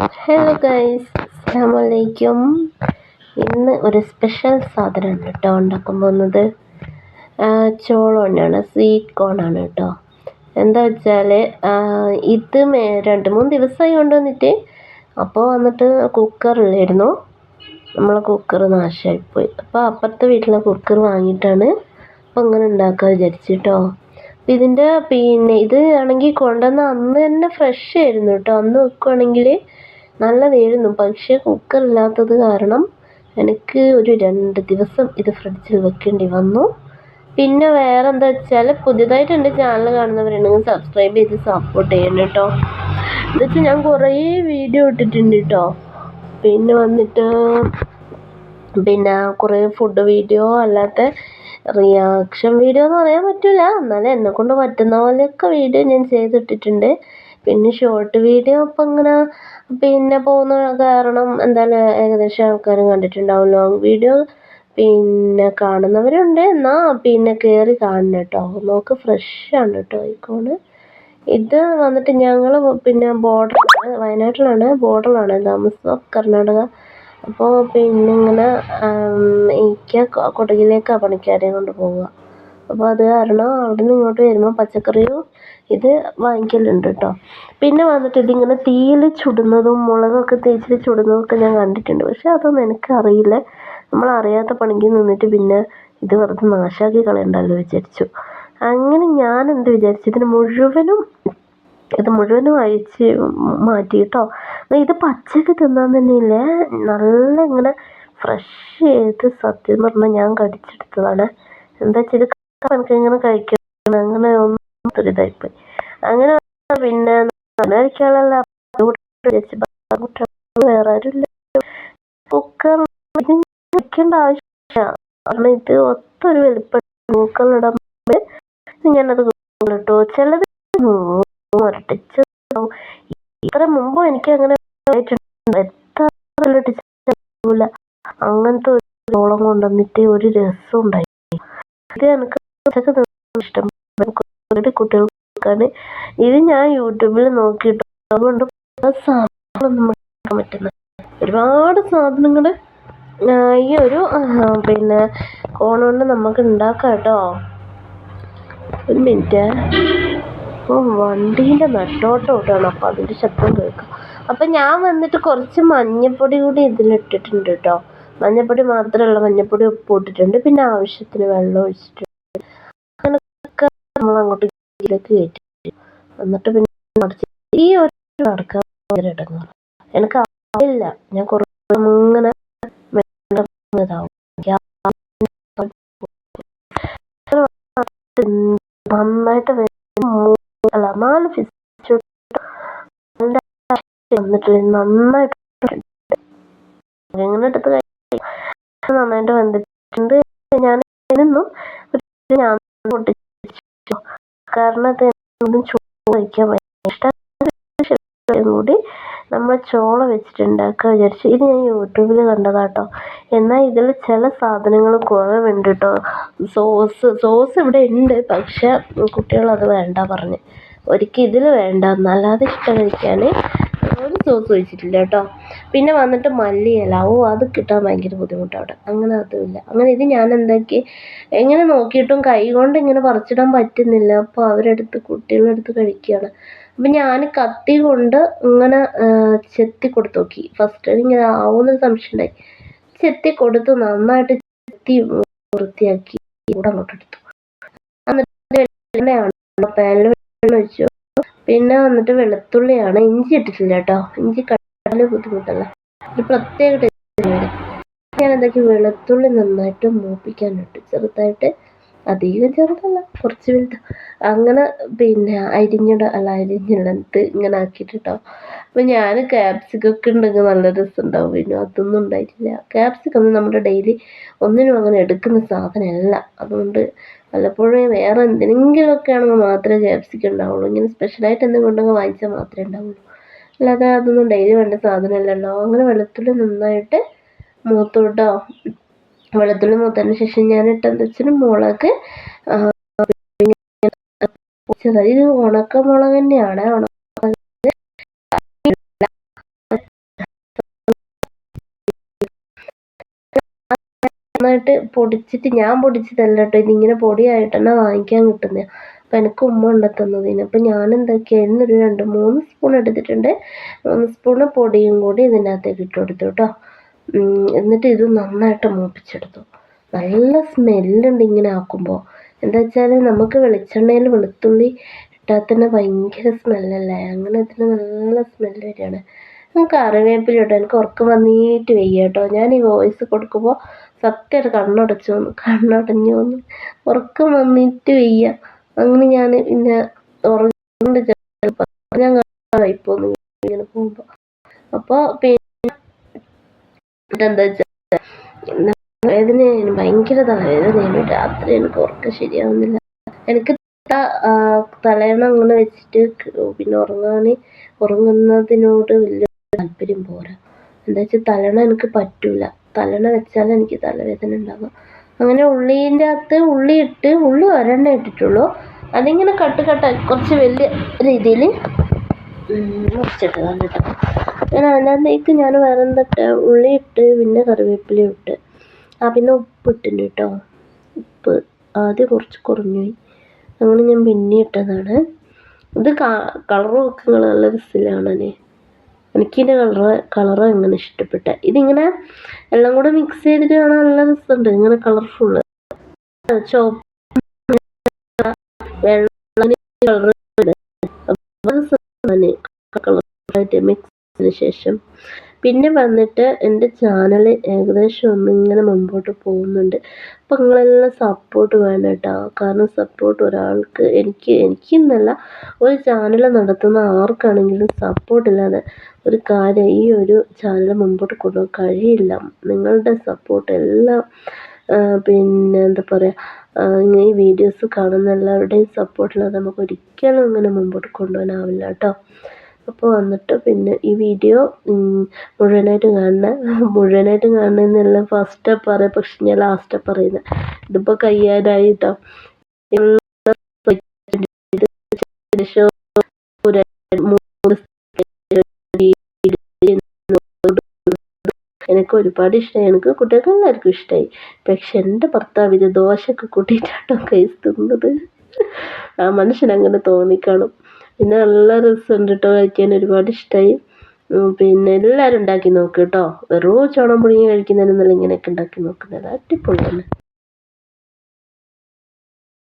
Hello guys അസ്സാമലൈക്കും ഇന്ന് ഒരു സ്പെഷ്യൽ സാധനമാണ് കേട്ടോ ഉണ്ടാക്കാൻ പോകുന്നത്. ചോളം തന്നെയാണ്. സ്വീറ്റ് കോണാണ് കേട്ടോ. എന്താ വെച്ചാൽ ഇത് രണ്ട് മൂന്ന് ദിവസമായി കൊണ്ടുവന്നിട്ട് അപ്പോൾ വന്നിട്ട് കുക്കറില്ലായിരുന്നു നമ്മളെ കുക്കർ നാശമായിപ്പോയി അപ്പോൾ അപ്പുറത്തെ വീട്ടിലെ കുക്കർ വാങ്ങിയിട്ടാണ് അപ്പോൾ ഇങ്ങനെ ഉണ്ടാക്കാൻ വിചാരിച്ചിട്ടോ അപ്പോൾ ഇതിന്റെ പിന്നെ ഇത് ആണെങ്കിൽ കൊണ്ടുവന്ന അന്ന് തന്നെ ഫ്രഷ് ആയിരുന്നു കേട്ടോ. അന്ന് വെക്കുവാണെങ്കിൽ നല്ലതായിരുന്നു. പക്ഷേ കുക്കർ ഇല്ലാത്തത് കാരണം എനിക്ക് ഒരു രണ്ട് ദിവസം ഇത് ഫ്രിഡ്ജിൽ വെക്കേണ്ടി വന്നു. പിന്നെ വേറെ എന്താ വെച്ചാൽ പുതിയതായിട്ട് എന്റെ ചാനൽ കാണുന്നവരുണ്ടെങ്കിൽ സബ്സ്ക്രൈബ് ചെയ്ത് സപ്പോർട്ട് ചെയ്യണം കേട്ടോ. എന്നുവെച്ചാൽ ഞാൻ കുറേ വീഡിയോ ഇട്ടിട്ടുണ്ട് കേട്ടോ. പിന്നെ വന്നിട്ട് പിന്നെ കുറേ ഫുഡ് വീഡിയോ അല്ലാത്ത റിയാക്ഷൻ വീഡിയോ എന്ന് പറയാൻ പറ്റില്ല എന്നാലും എന്നെക്കൊണ്ട് പറ്റുന്ന പോലെയൊക്കെ വീഡിയോ ഞാൻ ചെയ്തിട്ടിട്ടുണ്ട്. പിന്നെ ഷോർട്ട് വീഡിയോ ഇപ്പം ഇങ്ങനെ പിന്നെ പോകുന്ന കാരണം എന്തായാലും ഏകദേശം ആൾക്കാരും കണ്ടിട്ടുണ്ടാവും. ലോങ് വീഡിയോ പിന്നെ കാണുന്നവരുണ്ട്. എന്നാൽ പിന്നെ കയറി കാണണം കേട്ടോ. നോക്ക് ഫ്രഷ് ആണ് കേട്ടോ ഐക്കോണ്. ഇത് വന്നിട്ട് ഞങ്ങൾ പിന്നെ ബോർഡറാണ് വയനാട്ടിലാണ്. ബോർഡറിലാണ് താമസം കർണാടക. അപ്പോൾ പിന്നെ ഇങ്ങനെ എനിക്ക് കൊടകിലേക്കാണ് പണിക്കാരെ കൊണ്ട് പോവുക. അപ്പോൾ അത് കാരണം അവിടെ നിന്ന് ഇങ്ങോട്ട് വരുമ്പോൾ പച്ചക്കറിയും ഇത് വാങ്ങിക്കലുണ്ട് കേട്ടോ പിന്നെ വന്നിട്ട് ഇതിങ്ങനെ തീയിൽ ചുടുന്നതും മുളകൊക്കെ തേച്ചിട്ട് ചുടുന്നതൊക്കെ ഞാൻ കണ്ടിട്ടുണ്ട്. പക്ഷെ അതൊന്നും എനിക്കറിയില്ല. നമ്മൾ അറിയാത്ത പണിക്ക് നിന്നിട്ട് പിന്നെ ഇത് വെറുതെ നാശാക്കി കളയണ്ടല്ലോ വിചാരിച്ചു. അങ്ങനെ ഞാൻ എന്ത് വിചാരിച്ചു? ഇതിന് മുഴുവനും ഇത് മുഴുവനും അഴിച്ച് മാറ്റി കേട്ടോ ഇത് പച്ചക്ക് തിന്നാൻ തന്നെയില്ലേ? നല്ല ഇങ്ങനെ ഫ്രഷ് ചെയ്ത് സത്യം പറഞ്ഞാൽ ഞാൻ കടിച്ചെടുത്തതാണ്. എന്താ വെച്ചാൽ ഇത് എനിക്കിങ്ങനെ കഴിക്കണം അങ്ങനെ ഒന്നും ഇതായിപ്പോയി. അങ്ങനെ പിന്നെ കഴിക്കാനുള്ള കുക്കർ വെക്കേണ്ട ആവശ്യമില്ല. കാരണം ഇത് ഒത്തൊരു വലിപ്പം കുക്കറിലിടാൻ ഞാനത് കേട്ടോ ചിലത് മുരട്ടിച്ച് ഇത്ര മുമ്പ് എനിക്ക് അങ്ങനെ എത്ര അങ്ങനത്തെ ഒരു ചോളം കൊണ്ടുവന്നിട്ട് ഒരു രസം ഉണ്ടായി. ഇത് എനിക്ക് ഇഷ്ടം കുട്ടികൾക്കാണ്. ഇത് ഞാൻ യൂട്യൂബിൽ നോക്കിയിട്ട്. അതുകൊണ്ട് പറ്റുന്നത്. ഒരുപാട് സാധനങ്ങൾ ഈ ഒരു പിന്നെ കോൺ നമുക്ക് ഉണ്ടാക്കാം കേട്ടോ. ഒരു മിനിറ്റ്. ഓ വണ്ടീന്റെ നട്ടോട്ടം ഇട്ടാണ് അപ്പം അതിന്റെ ശബ്ദം കേൾക്കാം. അപ്പം ഞാൻ വന്നിട്ട് കുറച്ച് മഞ്ഞപ്പൊടി കൂടി ഇതിലിട്ടിട്ടുണ്ട് കേട്ടോ. മഞ്ഞപ്പൊടി മാത്രമല്ല മഞ്ഞപ്പൊടി ഉപ്പ് ഇട്ടിട്ടുണ്ട്. പിന്നെ ആവശ്യത്തിന് വെള്ളം ഒഴിച്ചിട്ടുണ്ട്. അങ്ങനെയൊക്കെ നമ്മൾ അങ്ങോട്ട് കയറ്റി. എന്നിട്ട് പിന്നെ ഈ ഒരു നടക്കാൻ എനിക്ക് അറിയില്ല. ഞാൻ കുറേ ഇങ്ങനെ നന്നായിട്ട് അല്ല നാല് ഫിസ് വന്നിട്ട് നന്നായിട്ട് എങ്ങനെ എടുത്ത് നന്നായിട്ട് വന്നിട്ടുണ്ട് ഞാൻ നിന്നും ഞാൻ കാരണം അത് ചോറ് കഴിക്കാൻ ഭയങ്കര കൂടി നമ്മൾ ചോള വെച്ചിട്ടുണ്ടാക്കുക വിചാരിച്ചു. ഇത് ഞാൻ യൂട്യൂബിൽ കണ്ടതാട്ടോ. എന്നാൽ ഇതിൽ ചില സാധനങ്ങൾ കുറവുണ്ട് കേട്ടോ. സോസ് സോസ് ഇവിടെ ഉണ്ട് പക്ഷെ കുട്ടികൾ അത് വേണ്ട പറഞ്ഞ്. ഒരിക്കൽ ഇതിൽ വേണ്ട. എന്നല്ലാതെ ഇഷ്ടം കഴിക്കാൻ സോസ് ഒഴിച്ചിട്ടില്ല കേട്ടോ. പിന്നെ വന്നിട്ട് മല്ലിയില. ഓ അത് കിട്ടാൻ ഭയങ്കര ബുദ്ധിമുട്ടാണ് അവിടെ. അങ്ങനെ അതുമില്ല അങ്ങനെ ഇത് ഞാൻ എന്താക്കി എങ്ങനെ നോക്കിയിട്ടും കൈ കൊണ്ട് ഇങ്ങനെ പറിച്ചിടാൻ പറ്റുന്നില്ല. അപ്പോൾ അവരെടുത്ത് കുട്ടികളെടുത്ത് കഴിക്കുകയാണ്. അപ്പം ഞാൻ കത്തി കൊണ്ട് ഇങ്ങനെ ചെത്തി കൊടുത്തു നോക്കി. ഫസ്റ്റ് ഇങ്ങനെ ആവുന്ന സംശയം ഉണ്ടായി. ചെത്തി കൊടുത്ത് നന്നായിട്ട് ചെത്തി വൃത്തിയാക്കി കൂടെ അങ്ങോട്ട് എടുത്തു എന്നിട്ട് വെള്ളം ഒഴിച്ചു പിന്നെ വന്നിട്ട് വെളുത്തുള്ളിയാണ്. ഇഞ്ചി ഇട്ടിട്ടില്ല കേട്ടോ. ഇഞ്ചി കടൽ ബുദ്ധിമുട്ടല്ല. ഒരു പ്രത്യേക ടേസ്റ്റ് എന്താക്കി വെളുത്തുള്ളി നന്നായിട്ട് മൂപ്പിക്കാനിട്ട് ചെറുതായിട്ട് അധികം ചെറുതല്ല കുറച്ച് വലുത്. അങ്ങനെ പിന്നെ അരിഞ്ഞിട അല്ല അരിഞ്ഞിടത്ത് ഇങ്ങനെ ആക്കിയിട്ട് കേട്ടോ അപ്പോൾ ഞാൻ ക്യാപ്സിക്കൊക്കെ ഉണ്ടെങ്കിൽ നല്ല രസമുണ്ടാവും. പിന്നെ അതൊന്നും ഉണ്ടായിട്ടില്ല. ക്യാപ്സിക്കം നമ്മുടെ ഡെയിലി ഒന്നിനും അങ്ങനെ എടുക്കുന്ന സാധനമല്ല. അതുകൊണ്ട് വല്ലപ്പോഴും വേറെ എന്തിനെങ്കിലുമൊക്കെ ആണെങ്കിൽ മാത്രമേ ക്യാപ്സിക്കം ഉണ്ടാവുള്ളൂ. ഇങ്ങനെ സ്പെഷ്യലായിട്ട് എന്തെങ്കിലും ഉണ്ടെങ്കിൽ വാങ്ങിച്ചാൽ മാത്രമേ ഉണ്ടാവുള്ളൂ. അല്ലാതെ അതൊന്നും ഡെയിലി വേണ്ട സാധനമല്ലല്ലോ അങ്ങനെ വെളുത്തുള്ളി നന്നായിട്ട് മൂത്തു കേട്ടോ വെളുത്തുള്ളി മൂത്തതിന് ശേഷം ഞാൻ ഇട്ടെന്ന് വെച്ചാൽ മുളക് ഇത് ഉണക്ക മുളക് തന്നെയാണ്. നന്നായിട്ട് പൊടിച്ചിട്ട് ഞാൻ പൊടിച്ചതല്ല കേട്ടോ ഇതിങ്ങനെ പൊടിയായിട്ടാണ് വാങ്ങിക്കാൻ കിട്ടുന്നത്. അപ്പൊ എനിക്ക് ഉമ്മ ഉണ്ടെത്തുന്നതിന്. അപ്പൊ ഞാൻ എന്താക്കിയായിരുന്നു ഒരു രണ്ട് മൂന്ന് സ്പൂൺ എടുത്തിട്ടുണ്ട്. മൂന്ന് സ്പൂണ് പൊടിയും കൂടി ഇതിന്റെ അകത്തേക്ക് ഇട്ട് കൊടുത്തു കേട്ടോ. എന്നിട്ട് ഇത് നന്നായിട്ട് മൂപ്പിച്ചെടുത്തു. നല്ല സ്മെല്ലുണ്ട് ഇങ്ങനെ ആക്കുമ്പോൾ എന്താ വെച്ചാൽ നമുക്ക് വെളിച്ചെണ്ണയിൽ വെളുത്തുള്ളി ഇട്ടാൽ തന്നെ ഭയങ്കര സ്മെല്ലല്ലേ? അങ്ങനെ ഇതിന് നല്ല സ്മെല്ല് വരികയാണ്. കറിവേപ്പില ഇട്ടോ. എനിക്ക് ഉറക്കം വന്നിട്ട് വയ്യ കേട്ടോ. ഞാൻ ഈ വോയിസ് കൊടുക്കുമ്പോൾ സത്യമായിട്ട് കണ്ണടച്ചു. കണ്ണടഞ്ഞു വന്നു ഉറക്കം വന്നിട്ട് വയ്യ. അങ്ങനെ ഞാൻ പിന്നെ ചിലപ്പോൾ ഞാൻ ഇപ്പോൾ ഇങ്ങനെ പോകുമ്പോൾ അപ്പോൾ വേദനയാണ് ഭയങ്കര തലവേദനയാണ് രാത്രി എനിക്ക് ഉറക്കം ശരിയാവുന്നില്ല. എനിക്ക് തലയണ അങ്ങനെ വെച്ചിട്ട് പിന്നെ ഉറങ്ങാൻ ഉറങ്ങുന്നതിനോട് വലിയ താല്പര്യം പോരാ. എന്താ വെച്ചാൽ തലയണ എനിക്ക് പറ്റൂല. തലയണ വെച്ചാൽ എനിക്ക് തലവേദന ഉണ്ടാകും അങ്ങനെ ഉള്ളീന്റെ അകത്ത് ഉള്ളി ഇട്ട് ഉള്ളി ഒരെണ്ണ ഇട്ടിട്ടുള്ളൂ. അതിങ്ങനെ കട്ട് കട്ട് കുറച്ച് വലിയ രീതിയിൽ മുറിച്ചിട്ട് കേട്ടോ. ഞാൻ അതിനകത്തേക്ക് ഞാൻ വേറെ എന്താ ഉള്ളി ഇട്ട് പിന്നെ കറിവേപ്പില ഇട്ട്. ആ പിന്നെ ഉപ്പ് ഇട്ടിട്ടുണ്ട് കേട്ടോ. ഉപ്പ്. ആദ്യം കുറച്ച് കുറഞ്ഞു പോയി. അങ്ങനെ ഞാൻ പിന്നെ ഇട്ടതാണ്. ഇത് കളർ നിങ്ങൾ നല്ല രസമില്ല എനിക്കിതിന്റെ കളറ് കളറ് അങ്ങനെ ഇഷ്ടപ്പെട്ട. ഇതിങ്ങനെ എല്ലാം കൂടെ മിക്സ് ചെയ്തിട്ട് കാണാൻ നല്ല രസമുണ്ട്. ഇങ്ങനെ കളർഫുള്ള് ചുവപ്പ് വെള്ള കളർ ശേഷം. പിന്നെ വന്നിട്ട് എന്റെ ചാനൽ ഏകദേശം ഒന്നിങ്ങനെ മുമ്പോട്ട് പോകുന്നുണ്ട്. അപ്പോൾ നിങ്ങളെല്ലാം സപ്പോർട്ട് വേണം കേട്ടോ. കാരണം സപ്പോർട്ട് ഒരാൾക്ക് എനിക്ക് എനിക്കെന്നല്ല ഒരു ചാനൽ നടത്തുന്ന ആർക്കാണെങ്കിലും സപ്പോർട്ടില്ലാതെ ഒരു കാര്യം ഈ ഒരു ചാനൽ മുമ്പോട്ട് കൊണ്ടുപോകാൻ കഴിയില്ല. നിങ്ങളുടെ സപ്പോർട്ട് എല്ലാം പിന്നെ എന്താ പറയുക ഈ വീഡിയോസ് കാണുന്ന എല്ലാവരുടെയും സപ്പോർട്ടില്ലാതെ നമുക്ക് ഒരിക്കലും ഇങ്ങനെ മുമ്പോട്ട് കൊണ്ടുപോകാനാവില്ല കേട്ടോ. അപ്പോൾ വന്നിട്ട് പിന്നെ ഈ വീഡിയോ മുഴുവനായിട്ട് കാണണം മുഴുവനായിട്ട് കാണണമെന്നല്ല ഫസ്റ്റ് പറയാം പക്ഷെ ഞാൻ ലാസ്റ്റ് പറയുന്നത് ഇതിപ്പോൾ കയ്യാനായി എനിക്ക് ഒരുപാട് ഇഷ്ടമായി എനിക്ക് കുട്ടികൾക്ക് എല്ലാവർക്കും ഇഷ്ടമായി പക്ഷെ എന്റെ ഭർത്താവ് ഇത് ദോശയൊക്കെ കൂട്ടിയിട്ടാട്ടോ കൈസ് തിന്നത്. ആ മനുഷ്യൻ അങ്ങനെ തോന്നിക്കാണും. പിന്നെ നല്ല രസമുണ്ട് കേട്ടോ കഴിക്കാൻ ഒരുപാട് ഇഷ്ടമായി പിന്നെ എല്ലാവരും ഉണ്ടാക്കി നോക്ക് കേട്ടോ വെറും ചോളം പുഴുങ്ങി കഴിക്കുന്നതിനൊന്നുമല്ല ഇങ്ങനെയൊക്കെ ഉണ്ടാക്കി നോക്കുന്നത്. അടിപൊളിയാണ്.